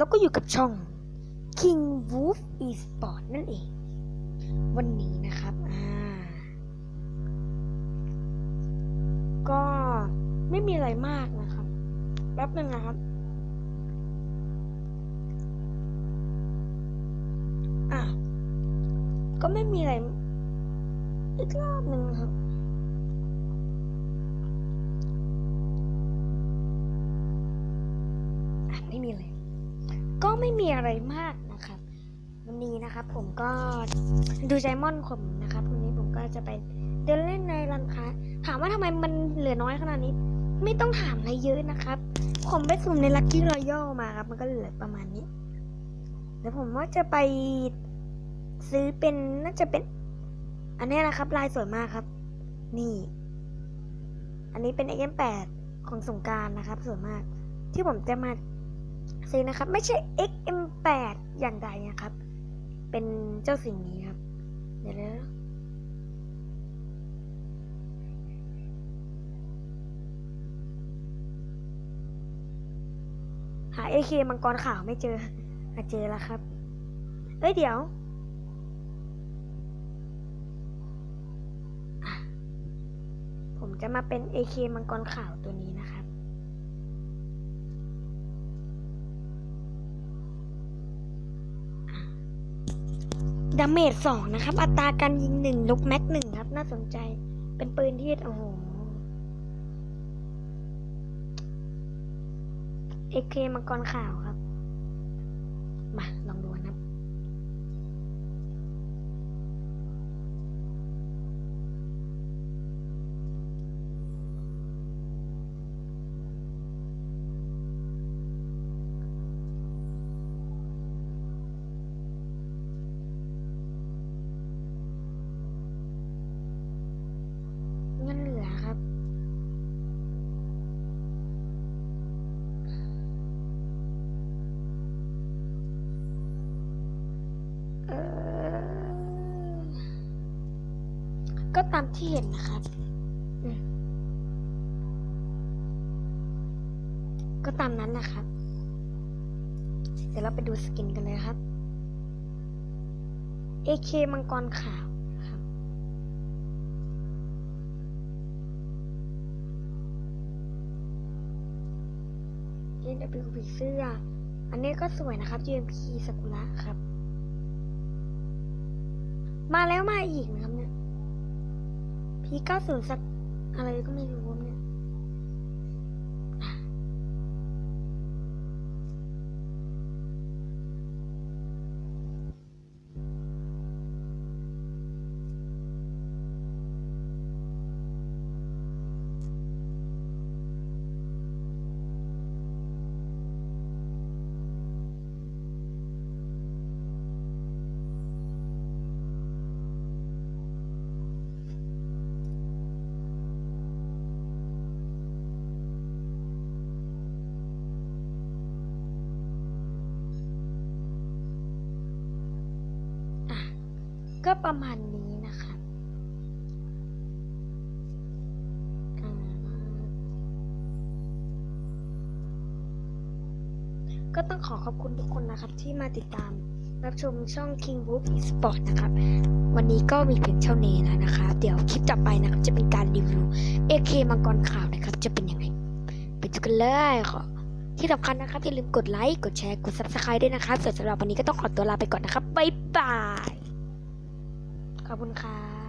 แล้วก็อยู่กับช่อง King Wolf Esport นั่นเอง วันนี้นะครับ อ่า ก็ไม่มีอะไรมากนะครับ แป๊บนึงนะครับ อะ ก็ไม่มีอะไร อีกรอบหนึ่งครับอะไม่มีอะไร ก็ไม่มีอะไรมากนะครับ วันนี้นะครับผมก็ดูใจมอนผมนะครับวันนี้ผมก็จะไปเดินเล่นในร้านค้า ถามว่าทำไมมันเหลือน้อยขนาดนี้ ไม่ต้องถามอะไรเยอะนะครับ ผมไปสุ่มในลั c กี้รอยัลมาครับ มันก็เหลือประมาณนี้แล้วผมว่าจะไปซื้อเป็นน่าจะเป็น อันนี้นะครับ ลายสวยมากครับ นี่ อันนี้เป็น XM8 ของสงการนะครับสวยมาก ที่ผมจะมา ซื้อนะครับ ไม่ใช่ XM8 อย่างใดนะครับ เป็นเจ้าสิ่งนี้ครับ เดี๋ยวนะหา AK มังกรขาวไม่เจอหาเจอแล้วครับ เอ้ยเดี๋ยวผมจะมาเป็น AK มังกรขาวตัวนี้นะครั ดาเมจสองนะครับ อัตราการยิงหนึ่งลูกแม็กหนึ่งครับ น่าสนใจ เป็นปืนที่โอ้โหเอเคมังกรขาวครับ มา ลองดู ก็ตามที่เห็นนะครับ ก็ตามนั้นนะครับ เดี๋ยวเราไปดูสกินกันเลยครับ AK มังกรขาวครับเอ็นวผีเสื้อ อันนี้ก็สวยนะครับ UMP สกุระครับ มาแล้วมาอีกนะครับเนี่ยพีเก้าศูนย์สักอะไรก็ไม่รู้เนี่ย ก็ประมาณนี้นะครับอ่าก็ต้องขอขอบคุณทุกคนนะครับที่มาติดตามรับชมช่อง King Book Esport นะครับ วันนี้ก็มีเพียงเท่านี้แล้วนะคะ เดี๋ยวคลิปต่อไปนะครับจะเป็นการรีวิว AK มังกรขาวนะครับ จะเป็นยังไง ไปดูกันเลยขอที่สำคัญนะครับอย่าลืมกดไลค์ กดแชร์ กด Subscribe ด้วยนะครับส่วนสำหรับวันนี้ก็ต้องขอตัวลาไปก่อนนะครับ บ๊ายบาย ขอบคุณค่ะ